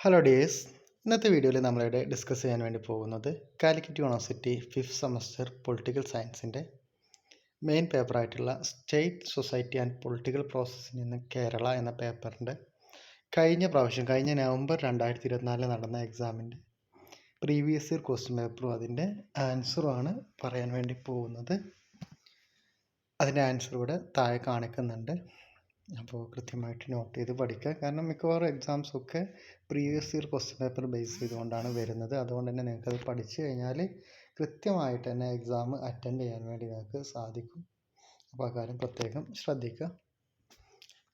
Hello dears ഇന്നത്തെ വീഡിയോയിൽ നമ്മളിവിടെ ഡിസ്കസ് ചെയ്യാൻ വേണ്ടി പോകുന്നത് Calicut university fifth semester political സയൻസിന്റെ മെയിൻ പേപ്പറായിട്ടുള്ള സ്റ്റേറ്റ് സൊസൈറ്റി ആൻഡ് പൊളിറ്റിക്കൽ പ്രോസസ്സിൽ നിന്ന് കേരള എന്ന പേപ്പറിന്റെ കഴിഞ്ഞ പ്രാവശ്യം കഴിഞ്ഞ നവംബർ രണ്ടായിരത്തി ഇരുപത്തിനാലിൽ നടന്ന എക്സാമിന്റെ പ്രീവിയസ് ഇയർ ക്വസ്റ്റ്യൻ പേപ്പറും അതിന്റെ ആണ് പറയാൻ വേണ്ടി പോകുന്നത്. അതിന്റെ ആൻസർ ഇവിടെ താഴെ കാണിക്കുന്നുണ്ട്. അപ്പോൾ കൃത്യമായിട്ട് നോട്ട് ചെയ്ത് പഠിക്കുക. കാരണം മിക്കവാറും എക്സാംസ് ഒക്കെ previous year question paper base ചെയ്തുകൊണ്ടാണ് വരുന്നത്. അതുകൊണ്ട് തന്നെ നിങ്ങൾക്കത് പഠിച്ചു കഴിഞ്ഞാൽ കൃത്യമായിട്ട് തന്നെ എക്സാം അറ്റൻഡ് ചെയ്യാൻ വേണ്ടി നിങ്ങൾക്ക് സാധിക്കും. അപ്പോൾ ആ കാര്യം പ്രത്യേകം ശ്രദ്ധിക്കുക.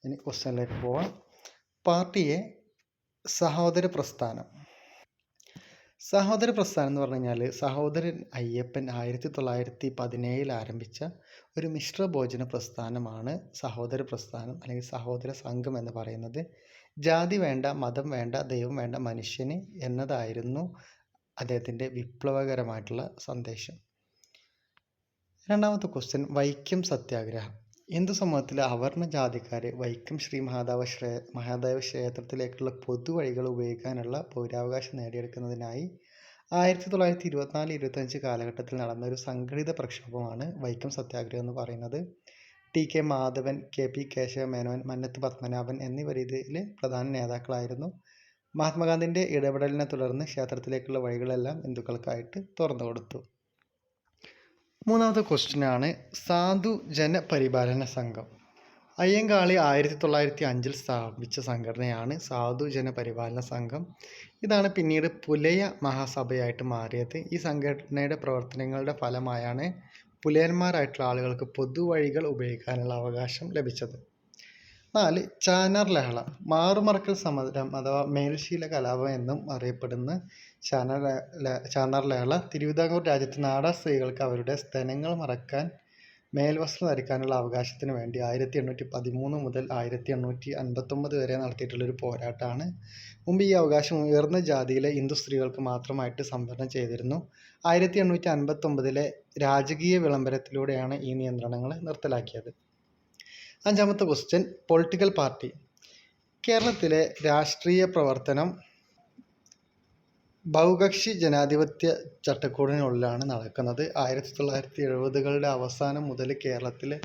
ഇനി ക്വസ്റ്റ്യനിലേക്ക് പോവാം. പാർട്ടിയെ സഹോദര പ്രസ്ഥാനം. സഹോദര പ്രസ്ഥാനം എന്ന് പറഞ്ഞു കഴിഞ്ഞാൽ സഹോദരൻ അയ്യപ്പൻ ആയിരത്തി തൊള്ളായിരത്തി പതിനേഴിൽ ആരംഭിച്ച ഒരു മിശ്ര ഭോജന പ്രസ്ഥാനമാണ് സഹോദര പ്രസ്ഥാനം അല്ലെങ്കിൽ സഹോദര സംഘം എന്ന് പറയുന്നത്. ജാതി വേണ്ട മതം വേണ്ട ദൈവം വേണ്ട മനുഷ്യന് എന്നതായിരുന്നു അദ്ദേഹത്തിന്റെ വിപ്ലവകരമായിട്ടുള്ള സന്ദേശം. രണ്ടാമത്തെ ക്വസ്റ്റ്യൻ വൈക്കം സത്യാഗ്രഹം. ഹിന്ദു സമൂഹത്തിലെ അവർണ ജാതിക്കാരെ വൈക്കം ശ്രീ മഹാദേവ ക്ഷേ മഹാദേവ ക്ഷേത്രത്തിലേക്കുള്ള പൊതുവഴികൾ ഉപയോഗിക്കാനുള്ള പൗരാവകാശം നേടിയെടുക്കുന്നതിനായി ആയിരത്തി തൊള്ളായിരത്തി ഇരുപത്തിനാല് ഇരുപത്തഞ്ച് കാലഘട്ടത്തിൽ നടന്ന ഒരു സംഘടിത പ്രക്ഷോഭമാണ് വൈക്കം സത്യാഗ്രഹം എന്ന് പറയുന്നത്. T K Madhavan K P Kesava Menon Mannath Padmanabhan എന്നിവർ ഇതിൽ പ്രധാന നേതാക്കളായിരുന്നു. മഹാത്മാഗാന്ധിന്റെ ഇടപെടലിനെ തുടർന്ന് ക്ഷേത്രത്തിലേക്കുള്ള വഴികളെല്ലാം ഹിന്ദുക്കൾക്കായിട്ട് തുറന്നു കൊടുത്തു. മൂന്നാമത്തെ ക്വസ്റ്റ്യനാണ് സാധു ജനപരിപാലന സംഘം. അയ്യങ്കാളി ആയിരത്തി തൊള്ളായിരത്തി അഞ്ചിൽ സ്ഥാപിച്ച സംഘടനയാണ് സാധുജന ജനപരിപാലന സംഘം. ഇതാണ് പിന്നീട് പുലയ മഹാസഭയായിട്ട് മാറിയത്. ഈ സംഘടനയുടെ പ്രവർത്തനങ്ങളുടെ ഫലമായാണ് പുലയന്മാരായിട്ടുള്ള ആളുകൾക്ക് പൊതുവഴികൾ ഉപയോഗിക്കാനുള്ള അവകാശം ലഭിച്ചത്. നാല് ചാനർ ലഹള. മാറുമറക്കൽ സമരം അഥവാ മേൽശീല കലാപം എന്നും അറിയപ്പെടുന്ന ചാനർ ചാനർ ലഹള തിരുവിതാംകൂർ രാജ്യത്തെ നാടാ സ്ത്രീകൾക്ക് അവരുടെ സ്തനങ്ങൾ മറക്കാൻ മേൽവസ്ത്രം ധരിക്കാനുള്ള അവകാശത്തിന് വേണ്ടി ആയിരത്തി എണ്ണൂറ്റി പതിമൂന്ന് മുതൽ ആയിരത്തി എണ്ണൂറ്റി അൻപത്തൊമ്പത് വരെ നടത്തിയിട്ടുള്ളൊരു പോരാട്ടമാണ്. മുമ്പ് ഈ അവകാശം ഉയർന്ന ജാതിയിലെ ഹിന്ദു സ്ത്രീകൾക്ക് മാത്രമായിട്ട് സംവരണം ചെയ്തിരുന്നു. ആയിരത്തി എണ്ണൂറ്റി അൻപത്തൊമ്പതിലെ രാജകീയ വിളംബരത്തിലൂടെയാണ് ഈ നിയന്ത്രണങ്ങൾ നിർത്തലാക്കിയത്. അഞ്ചാമത്തെ ക്വസ്റ്റ്യൻ പൊളിറ്റിക്കൽ പാർട്ടി കേരളത്തിലെ രാഷ്ട്രീയ പ്രവർത്തനം ബഹുകക്ഷി ജനാധിപത്യ ചട്ടക്കൂടിനുള്ളിലാണ് നടക്കുന്നത്. ആയിരത്തി തൊള്ളായിരത്തി എഴുപതുകളുടെ അവസാനം മുതൽ കേരളത്തിലെ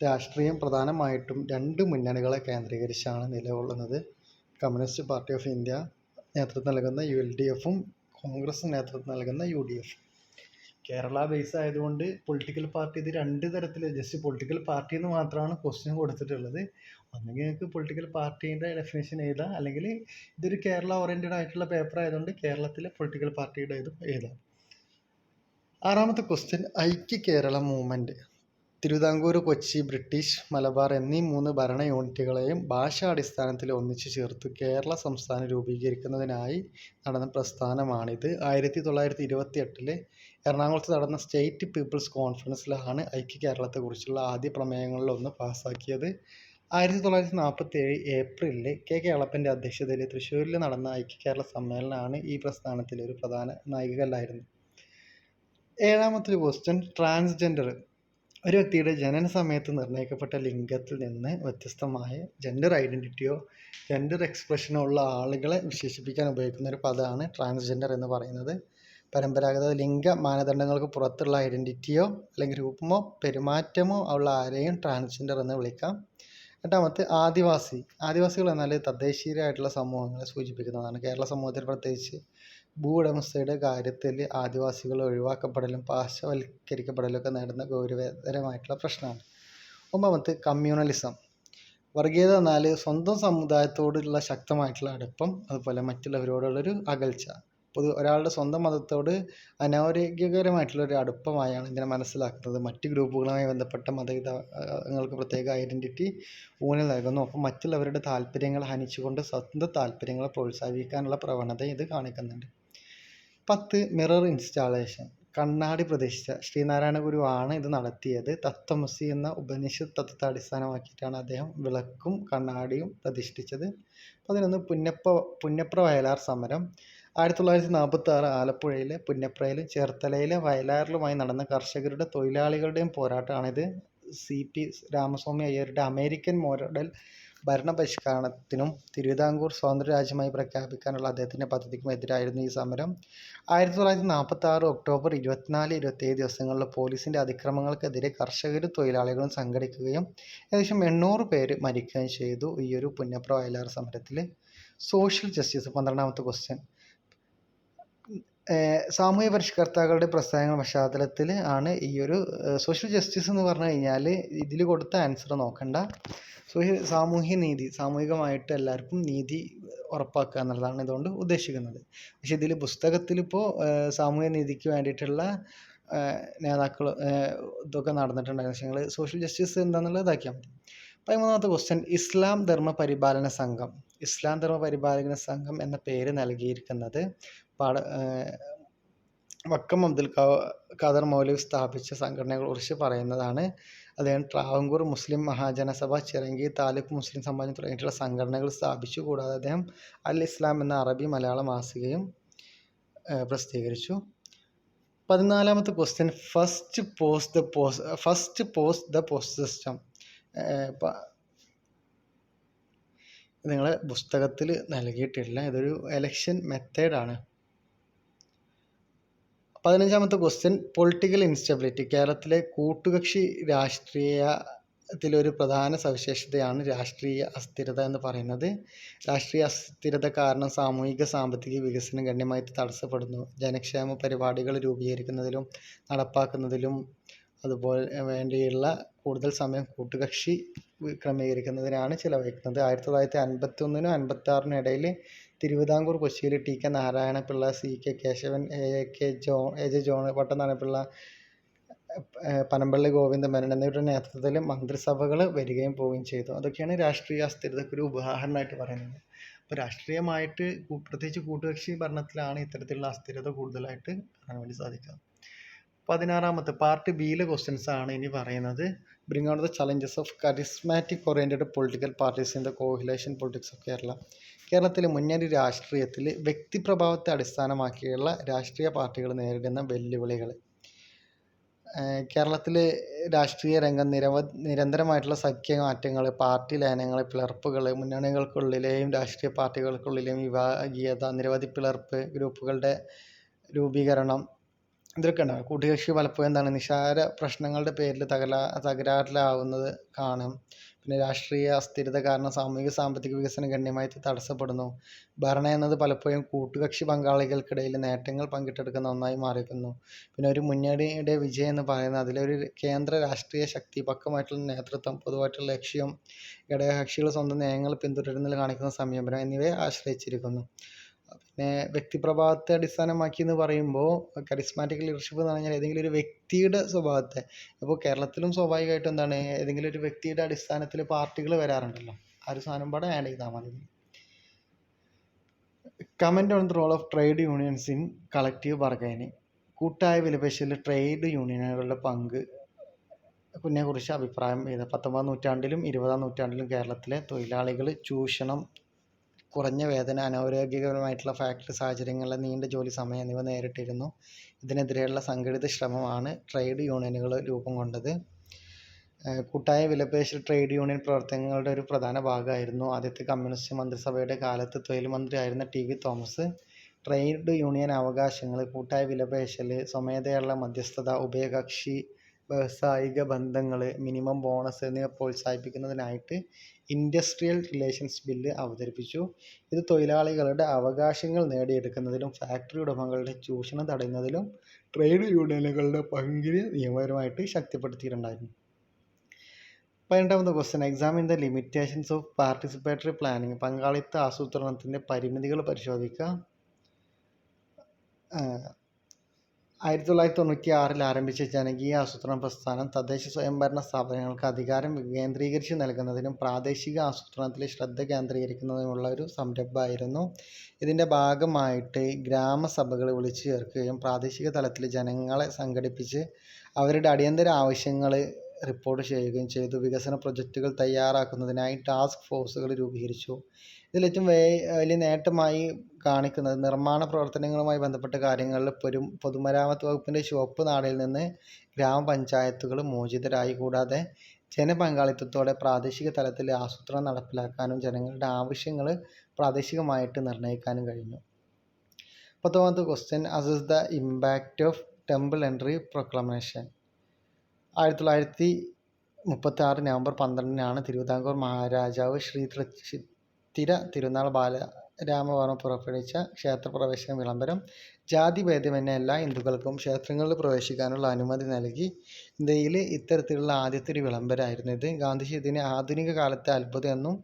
രാഷ്ട്രീയം പ്രധാനമായിട്ടും രണ്ട് മുന്നണികളെ കേന്ദ്രീകരിച്ചാണ് നിലകൊള്ളുന്നത്. കമ്മ്യൂണിസ്റ്റ് പാർട്ടി ഓഫ് ഇന്ത്യ നേതൃത്വം നൽകുന്ന യു എൽ ഡി എഫും കോൺഗ്രസ് നേതൃത്വം നൽകുന്ന യു ഡി എഫും. കേരള ബേസ് ആയതുകൊണ്ട് പൊളിറ്റിക്കൽ പാർട്ടി ഇത് രണ്ട് തരത്തിൽ ജസ്റ്റ് പൊളിറ്റിക്കൽ പാർട്ടി എന്ന് മാത്രമാണ് ക്വസ്റ്റ്യൻ കൊടുത്തിട്ടുള്ളത്. ഒന്നെങ്കിൽ നിങ്ങൾക്ക് പൊളിറ്റിക്കൽ പാർട്ടീന്റെ ഡെഫിനേഷൻ എഴുതാം. അല്ലെങ്കിൽ ഇതൊരു കേരള ഓറിയന്റഡ് ആയിട്ടുള്ള പേപ്പർ ആയതുകൊണ്ട് കേരളത്തിലെ പൊളിറ്റിക്കൽ പാർട്ടിയുടെ ഇതും എഴുതാം. ആറാമത്തെ ക്വസ്റ്റ്യൻ ഐക്യ കേരള മൂവ്മെന്റ് തിരുവിതാംകൂർ കൊച്ചി ബ്രിട്ടീഷ് മലബാർ എന്നീ മൂന്ന് ഭരണ യൂണിറ്റുകളെയും ഭാഷാടിസ്ഥാനത്തിൽ ഒന്നിച്ചു ചേർത്ത് കേരള സംസ്ഥാനം രൂപീകരിക്കുന്നതിനായി നടന്ന പ്രസ്ഥാനമാണിത്. ആയിരത്തി തൊള്ളായിരത്തി ഇരുപത്തി എട്ടിലെ എറണാകുളത്ത് നടന്ന സ്റ്റേറ്റ് പീപ്പിൾസ് കോൺഫറൻസിലാണ് ഐക്യ കേരളത്തെക്കുറിച്ചുള്ള ആദ്യ പ്രമേയങ്ങളിലൊന്ന് പാസ്സാക്കിയത്. ആയിരത്തി തൊള്ളായിരത്തി നാൽപ്പത്തി ഏഴ് ഏപ്രിലിൽ കെ കേളപ്പന്റെ അധ്യക്ഷതയിൽ തൃശ്ശൂരിൽ നടന്ന ഐക്യ കേരള സമ്മേളനമാണ് ഈ പ്രസ്ഥാനത്തിലെ ഒരു പ്രധാന നായികകല്ലായിരുന്നു. ഏഴാമത്തെ ക്വസ്റ്റ്യൻ ട്രാൻസ്ജെൻഡർ. ഒരു വ്യക്തിയുടെ ജനന സമയത്ത് നിർണയിക്കപ്പെട്ട ലിംഗത്തിൽ നിന്ന് വ്യത്യസ്തമായ ജെൻഡർ ഐഡന്റിറ്റിയോ ജെൻഡർ എക്സ്പ്രഷനോ ഉള്ള ആളുകളെ വിശേഷിപ്പിക്കാൻ ഉപയോഗിക്കുന്ന ഒരു പദമാണ് ട്രാൻസ്ജെൻഡർ എന്ന് പറയുന്നത്. പരമ്പരാഗത ലിംഗ മാനദണ്ഡങ്ങൾക്ക് പുറത്തുള്ള ഐഡന്റിറ്റിയോ അല്ലെങ്കിൽ രൂപമോ പെരുമാറ്റമോ ഉള്ള ആരെയും ട്രാൻസ്ജെൻഡർ എന്ന് വിളിക്കാം. എട്ടാമത്തെ ആദിവാസി. ആദിവാസികൾ എന്നാൽ തദ്ദേശീയരായിട്ടുള്ള സമൂഹങ്ങളെ സൂചിപ്പിക്കുന്നതാണ്. കേരള സമൂഹത്തിൽ പ്രത്യേകിച്ച് ഭൂ ഉടമസ്ഥയുടെ കാര്യത്തിൽ ആദിവാസികൾ ഒഴിവാക്കപ്പെടലും പാർശ്വവൽക്കരിക്കപ്പെടലും ഒക്കെ നേടുന്ന ഗൗരവതരമായിട്ടുള്ള പ്രശ്നമാണ്. ഒമ്പതാമത്തെ കമ്മ്യൂണലിസം. വർഗീയത എന്നാൽ സ്വന്തം സമുദായത്തോടുള്ള ശക്തമായിട്ടുള്ള അടുപ്പം അതുപോലെ മറ്റുള്ളവരോടുള്ളൊരു അകൽച്ച. പൊതു ഒരാളുടെ സ്വന്തം മതത്തോട് അനാരോഗ്യകരമായിട്ടുള്ള ഒരു അടുപ്പമായാണ് ഇതിനെ മനസ്സിലാക്കുന്നത്. മറ്റ് ഗ്രൂപ്പുകളുമായി ബന്ധപ്പെട്ട മതങ്ങൾക്ക് പ്രത്യേക ഐഡന്റിറ്റി ഊന്നൽ നൽകുന്നു. ഒപ്പം മറ്റുള്ളവരുടെ താല്പര്യങ്ങൾ ഹനിച്ചുകൊണ്ട് സ്വന്തം താല്പര്യങ്ങളെ പ്രോത്സാഹിപ്പിക്കാനുള്ള പ്രവണത ഇത് കാണിക്കുന്നുണ്ട്. പത്ത് മിറർ ഇൻസ്റ്റാളേഷൻ. കണ്ണാടി പ്രതിഷ്ഠ ശ്രീനാരായണ ഗുരു ആണ് ഇത് നടത്തിയത്. തത്വമസി എന്ന ഉപനിഷത്ത് തത്വത്തെ അടിസ്ഥാനമാക്കിയിട്ടാണ് അദ്ദേഹം വിളക്കും കണ്ണാടിയും പ്രതിഷ്ഠിച്ചത്. പതിനൊന്ന് പുന്നപ്പ പുന്നപ്ര വയലാർ സമരം. ആയിരത്തി തൊള്ളായിരത്തി നാൽപ്പത്തി ആറ് ആലപ്പുഴയിലെ പുന്നപ്രയിലും ചേർത്തലയിലെ വയലാറിലുമായി നടന്ന കർഷകരുടെ തൊഴിലാളികളുടെയും പോരാട്ടമാണിത് സി പി രാമസ്വാമി അയ്യരുടെ അമേരിക്കൻ മോഡൽ ഭരണപരിഷ്കരണത്തിനും തിരുവിതാംകൂർ സ്വതന്ത്ര രാജ്യമായി പ്രഖ്യാപിക്കാനുള്ള അദ്ദേഹത്തിന്റെ പദ്ധതിക്കും എതിരായിരുന്നു ഈ സമരം. ആയിരത്തി തൊള്ളായിരത്തി നാൽപ്പത്തി ആറ് ഒക്ടോബർ ഇരുപത്തിനാല്, ഇരുപത്തേഴ് ദിവസങ്ങളിൽ പോലീസിന്റെ അതിക്രമങ്ങൾക്കെതിരെ കർഷകരും തൊഴിലാളികളും സംഘടിക്കുകയും ഏകദേശം എണ്ണൂറ് പേര് മരിക്കുകയും ചെയ്തു ഈയൊരു പുന്നപ്ര വയലാർ സമരത്തിൽ. സോഷ്യൽ ജസ്റ്റിസ് പന്ത്രണ്ടാമത്തെ ക്വസ്റ്റ്യൻ സാമൂഹ്യ പരിഷ്കർത്താക്കളുടെ പ്രസ്ഥാനങ്ങൾ പശ്ചാത്തലത്തിൽ ആണ് ഈ ഒരു സോഷ്യൽ ജസ്റ്റിസ് എന്ന് പറഞ്ഞു കഴിഞ്ഞാൽ ഇതിൽ കൊടുത്ത ആൻസർ നോക്കണ്ട. സോഷ്യ സാമൂഹ്യ നീതി സാമൂഹികമായിട്ട് എല്ലാവർക്കും നീതി ഉറപ്പാക്കുക എന്നുള്ളതാണ് ഇതുകൊണ്ട് ഉദ്ദേശിക്കുന്നത്. പക്ഷേ ഇതിൽ പുസ്തകത്തിൽ ഇപ്പോൾ സാമൂഹ്യ നീതിക്ക് വേണ്ടിയിട്ടുള്ള നേതാക്കൾ ഇതൊക്കെ നടന്നിട്ടുണ്ടായിരുന്നു. പക്ഷേ നിങ്ങൾ സോഷ്യൽ ജസ്റ്റിസ് എന്താണെന്നുള്ളത് ഇതാക്കിയാൽ മതി. പതിമൂന്നാമത്തെ ക്വസ്റ്റ്യൻ ഇസ്ലാം ധർമ്മ പരിപാലന സംഘം. ഇസ്ലാം ധർമ്മ പരിപാലന സംഘം എന്ന പേര് നൽകിയിരിക്കുന്നത് പാട വക്കം അബ്ദുൽ ഖാദർ മൗലവി സ്ഥാപിച്ച സംഘടനയെക്കുറിച്ച് പറയുന്നതാണ്. അദ്ദേഹം ട്രാവൻകൂർ മുസ്ലിം മഹാജനസഭ ചിറങ്കി താലൂക്ക് മുസ്ലിം സമാജം തുടങ്ങിയിട്ടുള്ള സംഘടനകൾ സ്ഥാപിച്ചു. കൂടാതെ അദ്ദേഹം അൽ ഇസ്ലാം എന്ന അറബി മലയാള മാസികയും പ്രസിദ്ധീകരിച്ചു. പതിനാലാമത്തെ question first post the post first post the post system നിങ്ങളെ പുസ്തകത്തിൽ നൽകിയിട്ടില്ല. ഇതൊരു എലക്ഷൻ മെത്തേഡാണ് പതിനഞ്ചാമത്തെ ക്വസ്റ്റ്യൻ പൊളിറ്റിക്കൽ ഇൻസ്റ്റബിലിറ്റി കേരളത്തിലെ കൂട്ടുകക്ഷി രാഷ്ട്രീയത്തിലൊരു പ്രധാന സവിശേഷതയാണ് രാഷ്ട്രീയ അസ്ഥിരത എന്ന് പറയുന്നത്. രാഷ്ട്രീയ അസ്ഥിരത കാരണം സാമൂഹിക സാമ്പത്തിക വികസനം ഗണ്യമായി തടസ്സപ്പെടുന്നു. ജനക്ഷേമ പരിപാടികൾ രൂപീകരിക്കുന്നതിലും നടപ്പാക്കുന്നതിലും അതുപോലെ വേണ്ടിയുള്ള കൂടുതൽ സമയം കൂട്ടുകക്ഷി ക്രമീകരിക്കുന്നതിനാണ് ചിലവഴിക്കുന്നത്. ആയിരത്തി തൊള്ളായിരത്തി അൻപത്തി ഒന്നിനും അൻപത്തി ആറിനും ഇടയിൽ തിരുവിതാംകൂർ കൊച്ചിയിൽ T K Narayanapillai C K Kesavan A K Jo A J John Pattanarayanapillai Panampilly Govinda Menon എന്നിവരുടെ നേതൃത്വത്തിൽ മന്ത്രിസഭകൾ വരികയും പോവുകയും ചെയ്തു. അതൊക്കെയാണ് രാഷ്ട്രീയ അസ്ഥിരതയ്ക്ക് ഒരു ഉദാഹരണമായിട്ട് പറയുന്നത്. അപ്പോൾ രാഷ്ട്രീയമായിട്ട് പ്രത്യേകിച്ച് കൂട്ടുകക്ഷി ഭരണത്തിലാണ് ഇത്തരത്തിലുള്ള അസ്ഥിരത കൂടുതലായിട്ട് കാണാൻ വേണ്ടി സാധിക്കുക. പതിനാറാമത്തെ പാർട്ട് ബിയിലെ ക്വസ്റ്റ്യൻസ് ആണ് ഇനി പറയുന്നത്. Bring out the challenges of charismatic oriented political parties in the coalition politics of Kerala കേരളത്തിലെ മുന്നണി രാഷ്ട്രീയത്തിൽ വ്യക്തിപ്രഭാവത്തെ അടിസ്ഥാനമാക്കിയുള്ള രാഷ്ട്രീയ പാർട്ടികൾ നേരിടുന്ന വെല്ലുവിളികൾ. കേരളത്തിലെ രാഷ്ട്രീയ രംഗം നിരവധി നിരന്തരമായിട്ടുള്ള സഖ്യമാറ്റങ്ങൾ പാർട്ടി ലയനങ്ങൾ പിളർപ്പുകൾ മുന്നണികൾക്കുള്ളിലെയും രാഷ്ട്രീയ പാർട്ടികൾക്കുള്ളിലെയും വിഭാഗീയത നിരവധി പിളർപ്പ് ഗ്രൂപ്പുകളുടെ രൂപീകരണം ഇതൊക്കെ ഉണ്ടാകും കൂട്ടുകക്ഷി പലപ്പോഴും എന്താണ് നിസ്സാര പ്രശ്നങ്ങളുടെ പേരിൽ തകരാ തകരാറിലാവുന്നത് കാണാം. പിന്നെ രാഷ്ട്രീയ അസ്ഥിരത കാരണം സാമൂഹിക സാമ്പത്തിക വികസനം ഗണ്യമായി തടസ്സപ്പെടുന്നു. ഭരണം എന്നത് പലപ്പോഴും കൂട്ടുകക്ഷി പങ്കാളികൾക്കിടയിൽ നേട്ടങ്ങൾ പങ്കിട്ടെടുക്കുന്ന ഒന്നായി മാറിയിരിക്കുന്നു പിന്നെ ഒരു മുന്നണിയുടെ വിജയം എന്ന് പറയുന്നത് അതിലൊരു കേന്ദ്ര രാഷ്ട്രീയ ശക്തി പക്കമായിട്ടുള്ള നേതൃത്വം പൊതുവായിട്ടുള്ള ലക്ഷ്യം ഇടകക്ഷികൾ സ്വന്തം നയങ്ങൾ പിന്തുടരുന്നതിൽ കാണിക്കുന്ന സംയമനം എന്നിവയെ ആശ്രയിച്ചിരിക്കുന്നു. പിന്നെ വ്യക്തിപ്രഭാവത്തെ അടിസ്ഥാനമാക്കി എന്ന് പറയുമ്പോൾ കരിസ്മാറ്റിക് ലീഡർഷിപ്പ് എന്ന് പറഞ്ഞാൽ ഏതെങ്കിലും ഒരു വ്യക്തിയുടെ സ്വഭാവത്തെ. ഇപ്പോൾ കേരളത്തിലും സ്വാഭാവികമായിട്ടും എന്താണ്? ഏതെങ്കിലും ഒരു വ്യക്തിയുടെ അടിസ്ഥാനത്തിൽ പാർട്ടികൾ വരാറുണ്ടല്ലോ. ആ ഒരു സാധനം പാടെ ആഡ് ചെയ്താൽ മതി. Comment on the role of trade unions in collective bargaining കൂട്ടായ വിലപേശലിൽ ട്രേഡ് യൂണിയനുകളുടെ പങ്ക്. കുറിച്ച് അഭിപ്രായം ചെയ്ത് പത്തൊമ്പതാം നൂറ്റാണ്ടിലും ഇരുപതാം നൂറ്റാണ്ടിലും കേരളത്തിലെ തൊഴിലാളികൾ ചൂഷണം കുറഞ്ഞ വേതന അനാരോഗ്യകരമായിട്ടുള്ള ഫാക്ടറി സാഹചര്യങ്ങളിലെ നീണ്ട ജോലി സമയം എന്നിവ നേരിട്ടിരുന്നു. ഇതിനെതിരെയുള്ള സംഘടിത ശ്രമമാണ് ട്രേഡ് യൂണിയനുകൾ രൂപം കൊണ്ടത്. കൂട്ടായ വിലപേശൽ ട്രേഡ് യൂണിയൻ പ്രവർത്തനങ്ങളുടെ ഒരു പ്രധാന ഭാഗമായിരുന്നു. ആദ്യത്തെ കമ്മ്യൂണിസ്റ്റ് മന്ത്രിസഭയുടെ കാലത്ത് തൊഴിൽ മന്ത്രിയായിരുന്ന T V Thomas trade union അവകാശങ്ങൾ കൂട്ടായ വിലപേശൽ സ്വമേധയുള്ള മധ്യസ്ഥത ഉഭയകക്ഷി വ്യാവസായിക ബന്ധങ്ങൾ മിനിമം ബോണസ് എന്നിവ പ്രോത്സാഹിപ്പിക്കുന്നതിനായിട്ട് ഇൻഡസ്ട്രിയൽ റിലേഷൻസ് ബില്ല് അവതരിപ്പിച്ചു. ഇത് തൊഴിലാളികളുടെ അവകാശങ്ങൾ നേടിയെടുക്കുന്നതിലും ഫാക്ടറി ഉടമകളുടെ ചൂഷണം തടയുന്നതിലും ട്രേഡ് യൂണിയനുകളുടെ പങ്കിനെ നിയമപരമായിട്ട് ശക്തിപ്പെടുത്തിയിട്ടുണ്ടായിരുന്നു. പതിനെട്ടാമത് question examine the limitations of participatory planning പങ്കാളിത്ത ആസൂത്രണത്തിന്റെ പരിമിതികൾ പരിശോധിക്കുക. ആയിരത്തി തൊള്ളായിരത്തി തൊണ്ണൂറ്റി ആറിൽ ആരംഭിച്ച ജനകീയ ആസൂത്രണ പ്രസ്ഥാനം തദ്ദേശ സ്വയംഭരണ സ്ഥാപനങ്ങൾക്ക് അധികാരം വികേന്ദ്രീകരിച്ച് നൽകുന്നതിനും പ്രാദേശിക ആസൂത്രണത്തിൽ ശ്രദ്ധ കേന്ദ്രീകരിക്കുന്നതിനുമുള്ള ഒരു സംരംഭമായിരുന്നു. ഇതിന്റെ ഭാഗമായിട്ട് ഗ്രാമസഭകൾ വിളിച്ചു ചേർക്കുകയും പ്രാദേശിക തലത്തിൽ ജനങ്ങളെ സംഘടിപ്പിച്ച് അവരുടെ അടിയന്തര ആവശ്യങ്ങൾ റിപ്പോർട്ട് ചെയ്യുകയും ചെയ്തു. വികസന പ്രൊജക്റ്റുകൾ തയ്യാറാക്കുന്നതിനായി ടാസ്ക് ഫോഴ്സുകൾ രൂപീകരിച്ചു. ഇതിൽ ഏറ്റവും വലിയ നേട്ടമായി കാണിക്കുന്നത്. നിർമ്മാണ പ്രവർത്തനങ്ങളുമായി ബന്ധപ്പെട്ട കാര്യങ്ങളിൽ പൊരു പൊതുമരാമത്ത് വകുപ്പിന്റെ ചുവപ്പ് നാടയിൽ നിന്ന് ഗ്രാമപഞ്ചായത്തുകൾ മോചിതരായി. കൂടാതെ ജനപങ്കാളിത്തത്തോടെ പ്രാദേശിക തലത്തിൽ ആസൂത്രണം നടപ്പിലാക്കാനും ജനങ്ങളുടെ ആവശ്യങ്ങൾ പ്രാദേശികമായിട്ട് നിർണയിക്കാനും കഴിഞ്ഞു. പത്താമത്തെ question assess the impact of temple entry proclamation ആയിരത്തി തൊള്ളായിരത്തി മുപ്പത്തി ആറ് നവംബർ പന്ത്രണ്ടിനാണ് തിരുവിതാംകൂർ മഹാരാജാവ് ശ്രീ തൃച്ചിത്തിര തിരുനാൾ ബാലരാമവർമ്മ പുറപ്പെടുവിച്ച ക്ഷേത്രപ്രവേശന വിളംബരം ജാതിഭേദമന്യേ എല്ലാ ഹിന്ദുക്കൾക്കും ക്ഷേത്രങ്ങളിൽ പ്രവേശിക്കാനുള്ള അനുമതി നൽകി ഇന്ത്യയിലെ ഇത്തരത്തിലുള്ള ആദ്യത്തെ ഒരു വിളംബരമായിരുന്നു ഇത്. ഗാന്ധിജി ഇതിനെ ആധുനിക കാലത്തെ അത്ഭുതം എന്നും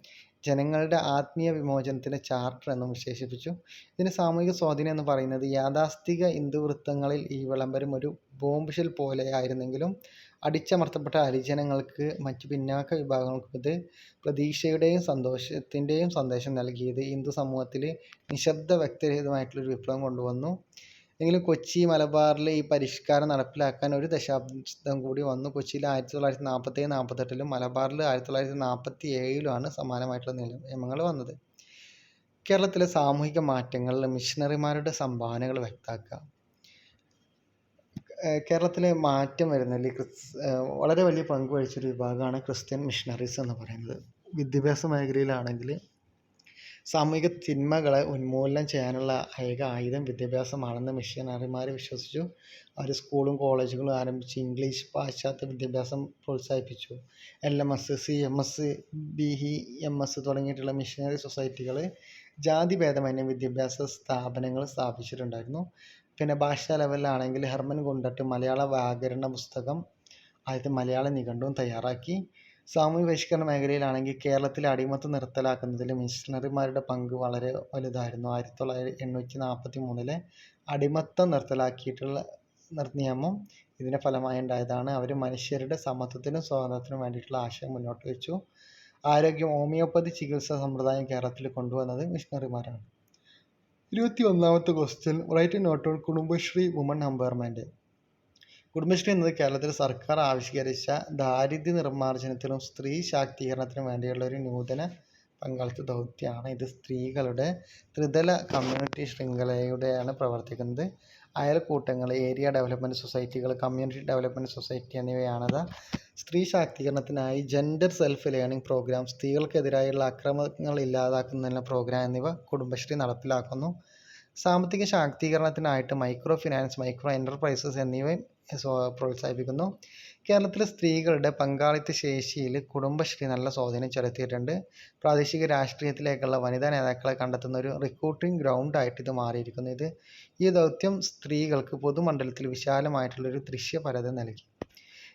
ജനങ്ങളുടെ ആത്മീയ വിമോചനത്തിന്റെ ചാർട്ടർ എന്നും വിശേഷിപ്പിച്ചു. ഇതിന് സാമൂഹിക സ്വാധീനം എന്ന് പറയുന്നത് യാഥാസ്ഥിക ഹിന്ദു വൃത്തങ്ങളിൽ ഈ വിളംബരം ഒരു ബോംബ് ഷെൽ പോലെയായിരുന്നെങ്കിലും അടിച്ചമർത്തപ്പെട്ട ഹരിജനങ്ങൾക്ക് മറ്റ് പിന്നാക്ക വിഭാഗങ്ങൾക്കും ഇത് പ്രതീക്ഷയുടെയും സന്തോഷത്തിന്റെയും സന്ദേശം നൽകിയത് ഹിന്ദു സമൂഹത്തിൽ നിശബ്ദ വ്യക്തിരഹിതമായിട്ടുള്ളൊരു വിപ്ലവം കൊണ്ടുവന്നു. എങ്കിലും കൊച്ചി മലബാറിൽ ഈ പരിഷ്കാരം നടപ്പിലാക്കാൻ ഒരു ദശാബ്ദം കൂടി വന്നു. കൊച്ചിയിൽ ആയിരത്തി തൊള്ളായിരത്തി നാൽപ്പത്തേഴ് നാൽപ്പത്തെട്ടിലും മലബാറിൽ ആയിരത്തി തൊള്ളായിരത്തി നാൽപ്പത്തി ഏഴിലുമാണ് സമാനമായിട്ടുള്ള നിയമങ്ങൾ വന്നത്. കേരളത്തിലെ സാമൂഹിക മാറ്റങ്ങളിൽ മിഷണറിമാരുടെ സംഭാവനകൾ വ്യക്തമാക്കുക കേരളത്തിലെ മാറ്റം വരുന്നതിൽ ക്രിസ് വളരെ വലിയ പങ്ക് വഹിച്ചൊരു വിഭാഗമാണ് ക്രിസ്ത്യൻ മിഷണറീസ് എന്ന് പറയുന്നത്. വിദ്യാഭ്യാസ മേഖലയിലാണെങ്കിൽ സാമൂഹിക തിന്മകളെ ഉന്മൂലനം ചെയ്യാനുള്ള ഏക ആയുധം വിദ്യാഭ്യാസമാണെന്ന് മിഷനറിമാർ വിശ്വസിച്ചു. അവർ സ്കൂളും കോളേജുകളും ആരംഭിച്ച് ഇംഗ്ലീഷ് പാശ്ചാത്യ വിദ്യാഭ്യാസം പ്രോത്സാഹിപ്പിച്ചു. L M S C M S B E M S തുടങ്ങിയിട്ടുള്ള മിഷനറി സൊസൈറ്റികൾ ജാതി ജാതിഭേദമന്യേ വിദ്യാഭ്യാസ സ്ഥാപനങ്ങൾ സ്ഥാപിച്ചിട്ടുണ്ടായിരുന്നു. പിന്നെ ഭാഷാ ലെവലിലാണെങ്കിൽ ഹെർമൻ ഗുണ്ടട്ട് മലയാള വ്യാകരണ പുസ്തകം ആദ്യത്തെ മലയാള നിഘണ്ടുവും തയ്യാറാക്കി. സാമൂഹ്യ പരിഷ്കരണ മേഖലയിലാണെങ്കിൽ കേരളത്തിലെ അടിമത്തം നിർത്തലാക്കുന്നതിൽ മിഷണറിമാരുടെ പങ്ക് വളരെ വലുതായിരുന്നു. ആയിരത്തി തൊള്ളായിരത്തി എണ്ണൂറ്റി നാൽപ്പത്തി മൂന്നിലെ അടിമത്തം നിർത്തലാക്കിയിട്ടുള്ള നിയമം ഇതിന്റെ ഫലമായി ഉണ്ടായതാണ്. അവർ മനുഷ്യരുടെ സമത്വത്തിനും സ്വാതന്ത്ര്യത്തിനും വേണ്ടിയിട്ടുള്ള ആശയം മുന്നോട്ട് വെച്ചു. ആരോഗ്യം ഹോമിയോപ്പതി ചികിത്സാ സമ്പ്രദായം കേരളത്തിൽ കൊണ്ടുവന്നത് മിഷണറിമാരാണ്. ഇരുപത്തി ഒന്നാമത്തെ question write note on Kudumbashree woman empowerment Kudumbashree എന്നത് കേരളത്തിലെ സർക്കാർ ആവിഷ്കരിച്ച ദാരിദ്ര്യ നിർമ്മാർജനത്തിനും സ്ത്രീ ശാക്തീകരണത്തിനും വേണ്ടിയുള്ള ഒരു നൂതന പങ്കാളിത്ത ദൗത്യമാണ്. ഇത് സ്ത്രീകളുടെ ത്രിതല കമ്മ്യൂണിറ്റി ശൃംഖലയുടെയാണ് പ്രവർത്തിക്കുന്നത്. അയൽക്കൂട്ടങ്ങൾ ഏരിയ ഡെവലപ്മെന്റ് സൊസൈറ്റികൾ കമ്മ്യൂണിറ്റി ഡെവലപ്മെന്റ് സൊസൈറ്റി എന്നിവയാണത്. സ്ത്രീ ശാക്തീകരണത്തിനായി ജെൻഡർ സെൽഫ് ലേണിംഗ് പ്രോഗ്രാം സ്ത്രീകൾക്കെതിരായുള്ള അക്രമങ്ങൾ ഇല്ലാതാക്കുന്നതിനുള്ള പ്രോഗ്രാം എന്നിവ കുടുംബശ്രീ നടപ്പിലാക്കുന്നു. സാമ്പത്തിക ശാക്തീകരണത്തിനായിട്ട് മൈക്രോ ഫിനാൻസ് മൈക്രോ എന്റർപ്രൈസസ് എന്നിവയും പ്രോത്സാഹിപ്പിക്കുന്നു. കേരളത്തിലെ സ്ത്രീകളുടെ പങ്കാളിത്ത ശേഷിയിൽ കുടുംബശ്രീ നല്ല സ്വാധീനം ചെലുത്തിയിട്ടുണ്ട്. പ്രാദേശിക രാഷ്ട്രീയത്തിലേക്കുള്ള വനിതാ നേതാക്കളെ കണ്ടെത്തുന്ന ഒരു റിക്രൂട്ടിംഗ് ഗ്രൗണ്ട് ഗ്രൗണ്ടായിട്ട് ഇത് മാറിയിരിക്കുന്നു. ഇത് ഈ ദൗത്യം സ്ത്രീകൾക്ക് പൊതുമണ്ഡലത്തിൽ വിശാലമായിട്ടുള്ളൊരു ദൃശ്യപരത നൽകി.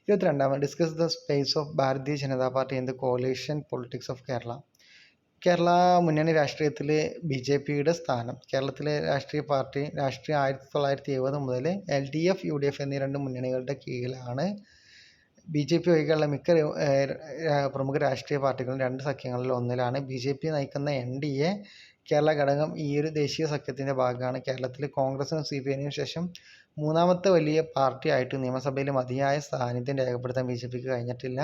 ഇരുപത്തിരണ്ടാമത് discuss the space of Bharatiya Janata party in the coalition politics of Kerala Kerala മുന്നണി രാഷ്ട്രീയത്തിൽ ബി ജെ പിയുടെ സ്ഥാനം. കേരളത്തിലെ രാഷ്ട്രീയ പാർട്ടി രാഷ്ട്രീയം ആയിരത്തി തൊള്ളായിരത്തി എഴുപത് മുതൽ L D F U D F എന്നീ രണ്ട് മുന്നണികളുടെ കീഴിലാണ് ബി ജെ പി ഒഴികെയുള്ള മിക്ക പ്രമുഖ രാഷ്ട്രീയ പാർട്ടികളും രണ്ട് സഖ്യങ്ങളിൽ ഒന്നിലാണ്. ബി ജെ പി നയിക്കുന്ന എൻ ഡി എ കേരള ഘടകം ഈ ഒരു ദേശീയ സഖ്യത്തിന്റെ ഭാഗമാണ്. കേരളത്തിൽ കോൺഗ്രസിനും സി പി ഐനും ശേഷം മൂന്നാമത്തെ വലിയ പാർട്ടിയായിട്ട് നിയമസഭയിൽ മതിയായ സാന്നിധ്യം രേഖപ്പെടുത്താൻ ബി ജെ പിക്ക് കഴിഞ്ഞിട്ടില്ല.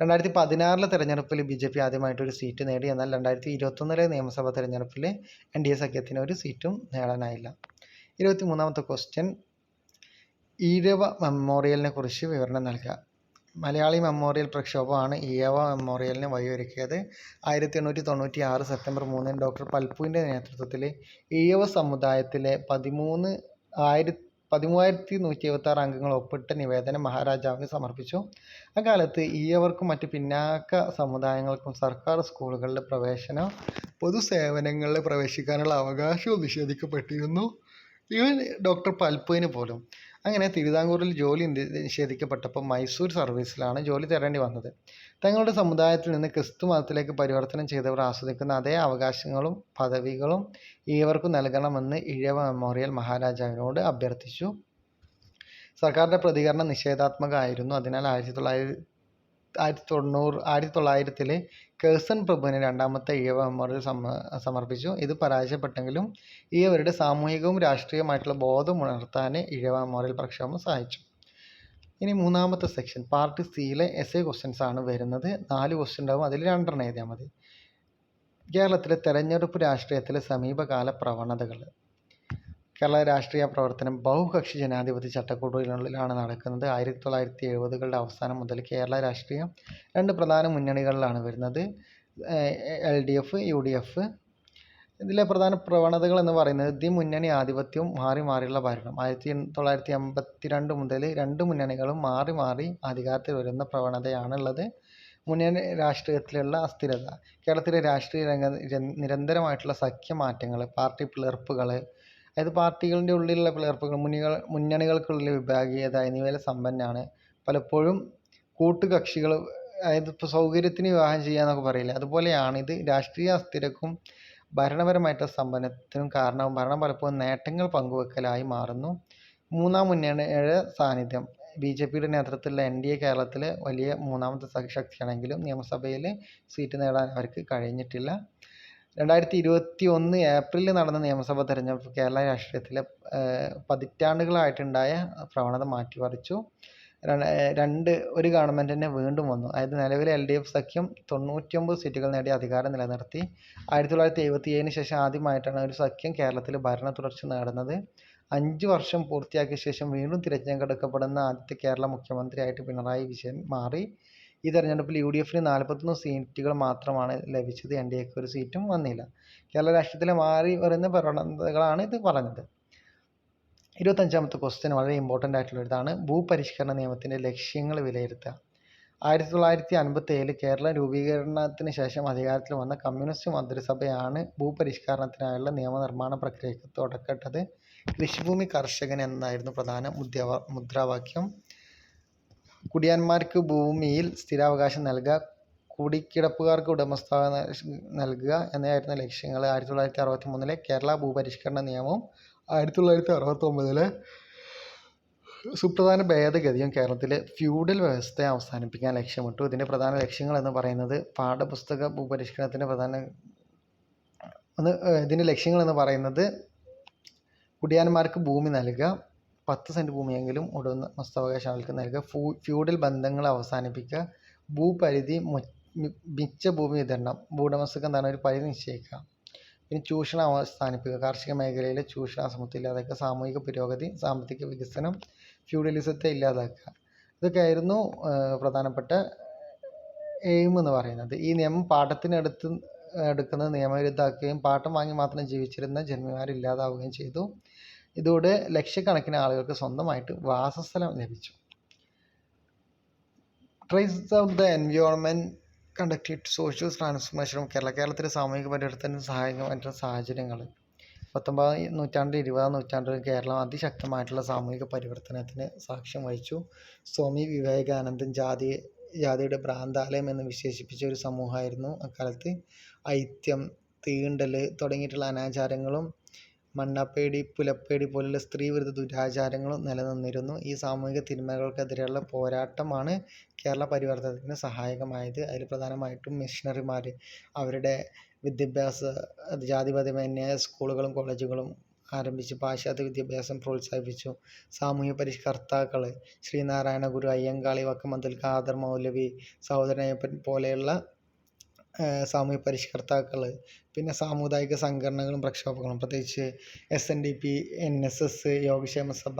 രണ്ടായിരത്തി പതിനാറിലെ തെരഞ്ഞെടുപ്പിൽ ബി ജെ പി ആദ്യമായിട്ട് ഒരു സീറ്റ് നേടി. എന്നാൽ രണ്ടായിരത്തി ഇരുപത്തൊന്നിലെ നിയമസഭാ തെരഞ്ഞെടുപ്പിൽ എൻ ഡി എ സഖ്യത്തിന് ഒരു സീറ്റും നേടാനായില്ല. ഇരുപത്തി മൂന്നാമത്തെ ക്വസ്റ്റ്യൻ ഈഴവ മെമ്മോറിയലിനെ കുറിച്ച് വിവരണം നൽകുക. മലയാളി മെമ്മോറിയൽ പ്രക്ഷോഭമാണ് ഇയവ മെമ്മോറിയലിന് വഴിയൊരുക്കിയത്. ആയിരത്തി എണ്ണൂറ്റി തൊണ്ണൂറ്റി ആറ് സെപ്റ്റംബർ മൂന്നിന് ഡോക്ടർ പൽപ്പുവിന്റെ നേതൃത്വത്തിൽ ഈയവ സമുദായത്തിലെ പതിമൂന്ന് ആയിരത്തി പതിമൂവായിരത്തി നൂറ്റി എഴുപത്താറ് അംഗങ്ങൾ ഒപ്പിട്ട നിവേദനം മഹാരാജാവിന് സമർപ്പിച്ചു. അക്കാലത്ത് ഈയവർക്കും മറ്റ് പിന്നാക്ക സമുദായങ്ങൾക്കും സർക്കാർ സ്കൂളുകളിലെ പ്രവേശനം പൊതുസേവനങ്ങളിൽ പ്രവേശിക്കാനുള്ള അവകാശവും നിഷേധിക്കപ്പെട്ടിരുന്നു. ഈവൻ ഡോക്ടർ പൽപ്പുവിന് പോലും അങ്ങനെ തിരുവിതാംകൂറിൽ ജോലി നിഷേധിക്കപ്പെട്ടപ്പോൾ മൈസൂർ സർവീസിലാണ് ജോലി തേടേണ്ടി വന്നത്. തങ്ങളുടെ സമുദായത്തിൽ നിന്ന് ക്രിസ്തു മതത്തിലേക്ക് പരിവർത്തനം ചെയ്തവർ ആസ്വദിക്കുന്ന അതേ അവകാശങ്ങളും പദവികളും ഇവർക്ക് നൽകണമെന്ന് ഇഴവ മെമ്മോറിയൽ മഹാരാജാവിനോട് അഭ്യർത്ഥിച്ചു. സർക്കാരിന്റെ പ്രതികരണം നിഷേധാത്മകമായിരുന്നു. അതിനാൽ ആയിരത്തി തൊള്ളായിരത്തി ആയിരത്തി തൊണ്ണൂറ് ആയിരത്തി തൊള്ളായിരത്തിൽ കേഴ്സൺ പ്രഭുവിന് രണ്ടാമത്തെ ഈഴവ മെമ്മോറിയൽ സമർപ്പിച്ചു. ഇത് പരാജയപ്പെട്ടെങ്കിലും ഈഴവരുടെ സാമൂഹികവും രാഷ്ട്രീയവുമായിട്ടുള്ള ബോധം ഉണർത്താൻ ഈഴവ മെമ്മോറിയൽ പ്രക്ഷോഭം സഹായിച്ചു. ഇനി മൂന്നാമത്തെ സെക്ഷൻ പാർട്ട് സിയിലെ എസ് എ ക്വസ്റ്റ്യൻസ് ആണ് വരുന്നത്. നാല് ക്വസ്റ്റ്യൻ ഉണ്ടാവും അതിൽ രണ്ടെണ്ണം എഴുതിയാൽ മതി. കേരളത്തിലെ തെരഞ്ഞെടുപ്പ് രാഷ്ട്രീയത്തിലെ സമീപകാല പ്രവണതകൾ. കേരള രാഷ്ട്രീയ പ്രവർത്തനം ബഹുകക്ഷി ജനാധിപത്യ ചട്ടക്കൂടിനുള്ളിലാണ് നടക്കുന്നത്. ആയിരത്തി തൊള്ളായിരത്തി എഴുപതുകളുടെ അവസാനം മുതൽ കേരള രാഷ്ട്രീയം രണ്ട് പ്രധാന മുന്നണികളിലാണ് വരുന്നത്. L D F U D F. ഇതിലെ പ്രധാന പ്രവണതകൾ എന്ന് പറയുന്നത് ദി മുന്നണി ആധിപത്യവും മാറി മാറിയുള്ള ഭരണം. ആയിരത്തി തൊള്ളായിരത്തി എൺപത്തി രണ്ട് മുതൽ രണ്ട് മുന്നണികളും മാറി മാറി അധികാരത്തിൽ വരുന്ന പ്രവണതയാണുള്ളത്. മുന്നണി രാഷ്ട്രീയത്തിലുള്ള അസ്ഥിരത കേരളത്തിലെ രാഷ്ട്രീയ രംഗ നിരന്തരമായിട്ടുള്ള സഖ്യ മാറ്റങ്ങൾ പാർട്ടി പിളർപ്പുകൾ അതായത് പാർട്ടികളുടെ ഉള്ളിലുള്ള പിളർപ്പുകൾ മുന്നികൾ മുന്നണികൾക്കുള്ളിലെ വിഭാഗീയത എന്നിവയിൽ സമ്പന്നമാണ് പലപ്പോഴും കൂട്ടുകക്ഷികൾ അതായത് ഇപ്പോൾ സൗകര്യത്തിന് വിവാഹം ചെയ്യാന്നൊക്കെ പറയില്ലേ? അതുപോലെയാണ് ഇത് രാഷ്ട്രീയ അസ്ഥിരക്കും ഭരണപരമായിട്ടുള്ള സമ്പന്നത്തിനും കാരണവും ഭരണം പലപ്പോഴും നേട്ടങ്ങൾ പങ്കുവെക്കലായി മാറുന്നു. മൂന്നാം മുന്നണിയുടെ സാന്നിധ്യം. ബി ജെ പിയുടെ നേതൃത്വത്തിലുള്ള എൻ ഡി എ കേരളത്തിലെ വലിയ മൂന്നാമത്തെ ശക്തിയാണെങ്കിലും നിയമസഭയിൽ സീറ്റ് നേടാൻ അവർക്ക് കഴിഞ്ഞിട്ടില്ല. രണ്ടായിരത്തി ഇരുപത്തി ഒന്ന് ഏപ്രിലിൽ നടന്ന നിയമസഭാ തെരഞ്ഞെടുപ്പ് കേരള രാഷ്ട്രീയത്തിലെ പതിറ്റാണ്ടുകളായിട്ടുണ്ടായ പ്രവണത മാറ്റിമറിച്ചു. രണ്ട് ഒരു ഗവൺമെന്റ് തന്നെ വീണ്ടും വന്നു. അതായത് നിലവിലെ എൽ ഡി എഫ് സഖ്യം തൊണ്ണൂറ്റിയൊമ്പത് സീറ്റുകൾ നേടി അധികാരം നിലനിർത്തി. ആയിരത്തി തൊള്ളായിരത്തി എഴുപത്തി ഏഴിന് ശേഷം ആദ്യമായിട്ടാണ് ഒരു സഖ്യം കേരളത്തിൽ ഭരണ തുടർച്ച നേടുന്നത്. അഞ്ച് വർഷം പൂർത്തിയാക്കിയ ശേഷം വീണ്ടും തിരഞ്ഞെടുക്കപ്പെടുന്ന ആദ്യത്തെ കേരള മുഖ്യമന്ത്രിയായിട്ട് പിണറായി വിജയൻ മാറി. ഈ തെരഞ്ഞെടുപ്പിൽ യു ഡി എഫിന് നാൽപ്പത്തൊന്ന് സീറ്റുകൾ മാത്രമാണ് ലഭിച്ചത്. എൻ ഡി എക്ക് ഒരു സീറ്റും വന്നില്ല. കേരള രാഷ്ട്രീയത്തിലെ മാറി വരുന്ന പ്രവണതകളാണ് ഇത് പറഞ്ഞത്. ഇരുപത്തഞ്ചാമത്തെ ക്വസ്റ്റ്യൻ വളരെ ഇമ്പോർട്ടന്റ് ആയിട്ടുള്ള ഇതാണ്. ഭൂപരിഷ്കരണ നിയമത്തിന്റെ ലക്ഷ്യങ്ങൾ വിലയിരുത്തുക. ആയിരത്തി തൊള്ളായിരത്തി അൻപത്തി ഏഴിൽ കേരള രൂപീകരണത്തിന് ശേഷം അധികാരത്തിൽ വന്ന കമ്മ്യൂണിസ്റ്റ് മന്ത്രിസഭയാണ് ഭൂപരിഷ്കരണത്തിനായുള്ള നിയമനിർമ്മാണ പ്രക്രിയക്ക് തുടക്കമിട്ടത്. കൃഷിഭൂമി കർഷകൻ എന്നായിരുന്നു പ്രധാന മുദ്രാവാ മുദ്രാവാക്യം. കുടിയാന്മാർക്ക് ഭൂമിയിൽ സ്ഥിരാവകാശം നൽകുക കുടിക്കിടപ്പുകാർക്ക് ഉടമസ്ഥാവകാശം നൽകുക എന്നതായിരുന്നു ലക്ഷ്യങ്ങൾ. ആയിരത്തി തൊള്ളായിരത്തി അറുപത്തി മൂന്നിലെ കേരള ഭൂപരിഷ്കരണ നിയമവും ആയിരത്തി തൊള്ളായിരത്തി അറുപത്തൊമ്പതിലെ സുപ്രധാന ഭേദഗതിയും കേരളത്തിലെ ഫ്യൂഡൽ വ്യവസ്ഥയെ അവസാനിപ്പിക്കാൻ ലക്ഷ്യമിട്ടു. ഇതിന്റെ പ്രധാന ലക്ഷ്യങ്ങൾ എന്ന് പറയുന്നത് പാഠപുസ്തക ഭൂപരിഷ്കരണത്തിന്റെ പ്രധാന ഒന്ന് ഇതിന്റെ ലക്ഷ്യങ്ങൾ എന്ന് പറയുന്നത് കുടിയാന്മാർക്ക് ഭൂമി നൽകുക പത്ത് സെന്റ് ഭൂമിയെങ്കിലും ഉടമസ്ഥാവകാശം അവർക്ക് നൽകുക. ഫൂ ഫ്യൂഡൽ ബന്ധങ്ങൾ അവസാനിപ്പിക്കുക. ഭൂപരിധി മിച്ച ഭൂമി വിതരണം. ഭൂടമസ്ഥക്ക് എന്താണ് ഒരു പരിധി നിശ്ചയിക്കുക. പിന്നെ ചൂഷണം അവസാനിപ്പിക്കുക. കാർഷിക മേഖലയിലെ ചൂഷണ അസമത്വം ഇല്ലാതാക്കുക. സാമൂഹിക പുരോഗതി സാമ്പത്തിക വികസനം ഫ്യൂഡലിസത്തെ ഇല്ലാതാക്കുക. ഇതൊക്കെയായിരുന്നു പ്രധാനപ്പെട്ട എയിം എന്ന് പറയുന്നത്. ഈ നിയമം പാട്ടത്തിനടുത്ത് എടുക്കുന്നത് നിയമവിരുദ്ധമാക്കുകയും പാട്ടം വാങ്ങി മാത്രം ജീവിച്ചിരുന്ന ജന്മിമാർ ഇല്ലാതാവുകയും ചെയ്തു. ഇതോടെ ലക്ഷക്കണക്കിന് ആളുകൾക്ക് സ്വന്തമായിട്ട് വാസസ്ഥലം ലഭിച്ചു. Tries of the environment conducted social ട്രാൻസ്ഫോർമേഷനും Kerala കേരളത്തിലെ സാമൂഹിക പരിവർത്തനത്തിന് സഹായകമായിട്ടുള്ള സാഹചര്യങ്ങൾ. പത്തൊമ്പതാം നൂറ്റാണ്ട് ഇരുപതാം നൂറ്റാണ്ടിൽ കേരളം അതിശക്തമായിട്ടുള്ള സാമൂഹിക പരിവർത്തനത്തിന് സാക്ഷ്യം വഹിച്ചു. സ്വാമി വിവേകാനന്ദൻ ജാതി ജാതിയുടെ ഭ്രാന്താലയം എന്ന് വിശേഷിപ്പിച്ച ഒരു സമൂഹമായിരുന്നു അക്കാലത്ത്. ഐത്യം തീണ്ടൽ തുടങ്ങിയിട്ടുള്ള അനാചാരങ്ങളും മണ്ണപ്പേടി പുലപ്പേടി പോലുള്ള സ്ത്രീവിരുദ്ധ ദുരാചാരങ്ങളും നിലനിന്നിരുന്നു. ഈ സാമൂഹിക തിന്മകൾക്കെതിരെയുള്ള പോരാട്ടമാണ് കേരള പരിവർത്തനത്തിന് സഹായകമായത്. അതിൽ പ്രധാനമായിട്ടും മിഷണറിമാർ അവരുടെ വിദ്യാഭ്യാസ ജാതിപതമന്യായ സ്കൂളുകളും കോളേജുകളും ആരംഭിച്ചു. പാശ്ചാത്യ വിദ്യാഭ്യാസം പ്രോത്സാഹിപ്പിച്ചു. സാമൂഹ്യ പരിഷ്കർത്താക്കൾ ശ്രീനാരായണ ഗുരു അയ്യങ്കാളി വക്കമന്തൽ ഖാദർ മൗലവി സഹോദരൻ അയ്യപ്പൻ പോലെയുള്ള സാമൂഹ്യ പരിഷ്കർത്താക്കൾ പിന്നെ സാമുദായിക സംഘടനകളും പ്രക്ഷോഭങ്ങളും പ്രത്യേകിച്ച് S N D P N S S Yogakshema Sabha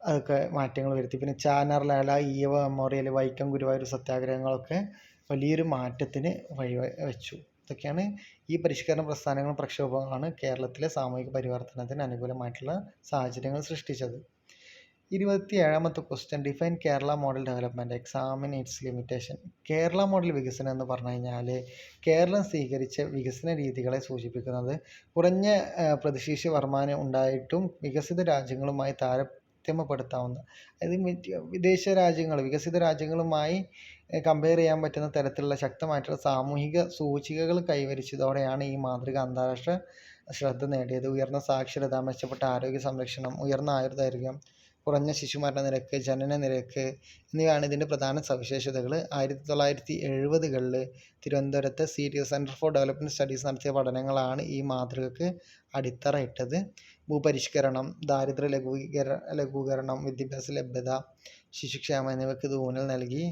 അതൊക്കെ മാറ്റങ്ങൾ വരുത്തി. പിന്നെ ചാനർലാല ഈയവ മെമ്മോറിയൽ വൈക്കം ഗുരുവായൂർ സത്യാഗ്രഹങ്ങളൊക്കെ വലിയൊരു മാറ്റത്തിന് വഴി വെച്ചു. ഇതൊക്കെയാണ് ഈ പരിഷ്കരണ പ്രസ്ഥാനങ്ങളും പ്രക്ഷോഭങ്ങളാണ് കേരളത്തിലെ സാമൂഹിക പരിവർത്തനത്തിന് അനുകൂലമായിട്ടുള്ള സാഹചര്യങ്ങൾ സൃഷ്ടിച്ചത്. ഇരുപത്തി ഏഴാമത്തെ question define Kerala model development examine its limitation Kerala model വികസനം എന്ന് പറഞ്ഞു കഴിഞ്ഞാൽ കേരളം സ്വീകരിച്ച വികസന രീതികളെ സൂചിപ്പിക്കുന്നത് കുറഞ്ഞ പ്രതിശീർഷ വരുമാനം ഉണ്ടായിട്ടും വികസിത രാജ്യങ്ങളുമായി താരതമ്യപ്പെടുത്താവുന്ന അതായത് വിദേശ രാജ്യങ്ങൾ വികസിത രാജ്യങ്ങളുമായി കമ്പയർ ചെയ്യാൻ പറ്റുന്ന തരത്തിലുള്ള ശക്തമായിട്ടുള്ള സാമൂഹിക സൂചികകൾ കൈവരിച്ചതോടെയാണ് ഈ മാതൃക അന്താരാഷ്ട്ര ശ്രദ്ധ നേടിയത്. ഉയർന്ന സാക്ഷരത മെച്ചപ്പെട്ട ആരോഗ്യ സംരക്ഷണം ഉയർന്ന ആയുർദൈർഘ്യം കുറഞ്ഞ ശിശുമരണ നിരക്ക് ജനന നിരക്ക് എന്നിവയാണ് ഇതിന്റെ പ്രധാന സവിശേഷതകൾ. ആയിരത്തി തൊള്ളായിരത്തി എഴുപതുകളിൽ തിരുവനന്തപുരത്തെ serious centre for development studies നടത്തിയ പഠനങ്ങളാണ് ഈ മാതൃകക്ക് അടിത്തറയിട്ടത്. ഭൂപരിഷ്കരണം ദാരിദ്ര്യ ലഘൂകര ലഘൂകരണം വിദ്യാഭ്യാസ ലഭ്യത ശിശുക്ഷേമം എന്നിവയ്ക്ക് ഇത് ഊന്നൽ നൽകി.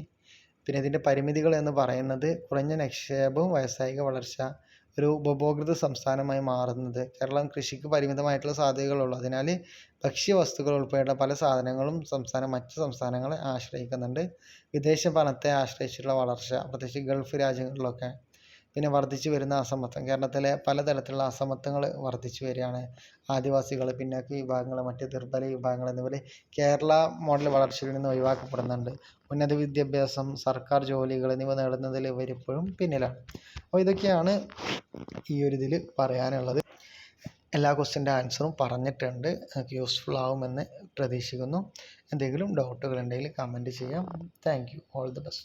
പിന്നെ ഇതിന്റെ പരിമിതികൾ എന്ന് പറയുന്നത് കുറഞ്ഞ നിക്ഷേപവും വ്യാവസായിക വളർച്ച ഒരു ഉപഭോക്തൃ സംസ്ഥാനമായി മാറുന്നത്. കേരളം കൃഷിക്ക് പരിമിതമായിട്ടുള്ള സാധ്യതകളുള്ളൂ അതിനാൽ ഭക്ഷ്യവസ്തുക്കൾ ഉൾപ്പെടെയുള്ള പല സാധനങ്ങളും സംസ്ഥാനം മറ്റ് സംസ്ഥാനങ്ങളെ ആശ്രയിക്കുന്നുണ്ട്. വിദേശ പണത്തെ ആശ്രയിച്ചുള്ള വളർച്ച പ്രത്യേകിച്ച് ഗൾഫ് രാജ്യങ്ങളിലൊക്കെ പിന്നെ വർദ്ധിച്ചു വരുന്ന അസമത്വം. കേരളത്തിലെ പലതരത്തിലുള്ള അസമത്വങ്ങൾ വർദ്ധിച്ചു വരികയാണ്. ആദിവാസികൾ പിന്നാക്ക വിഭാഗങ്ങൾ മറ്റ് ദുർബല വിഭാഗങ്ങൾ എന്നിവർ കേരള മോഡൽ വളർച്ചയിൽ നിന്ന് ഒഴിവാക്കപ്പെടുന്നുണ്ട്. ഉന്നത വിദ്യാഭ്യാസം സർക്കാർ ജോലികൾ എന്നിവ നേടുന്നതിൽ ഇവരിപ്പോഴും പിന്നിലാണ്. അപ്പോൾ ഇതൊക്കെയാണ് ഈ ഒരു ഇതിൽ പറയാനുള്ളത്. എല്ലാ ക്വസ്റ്റിന്റെ ആൻസറും പറഞ്ഞിട്ടുണ്ട്. നിങ്ങൾക്ക് യൂസ്ഫുൾ ആവുമെന്ന് പ്രതീക്ഷിക്കുന്നു. എന്തെങ്കിലും ഡൗട്ടുകൾ ഉണ്ടെങ്കിൽ കമന്റ് ചെയ്യാം. Thank you. All the best.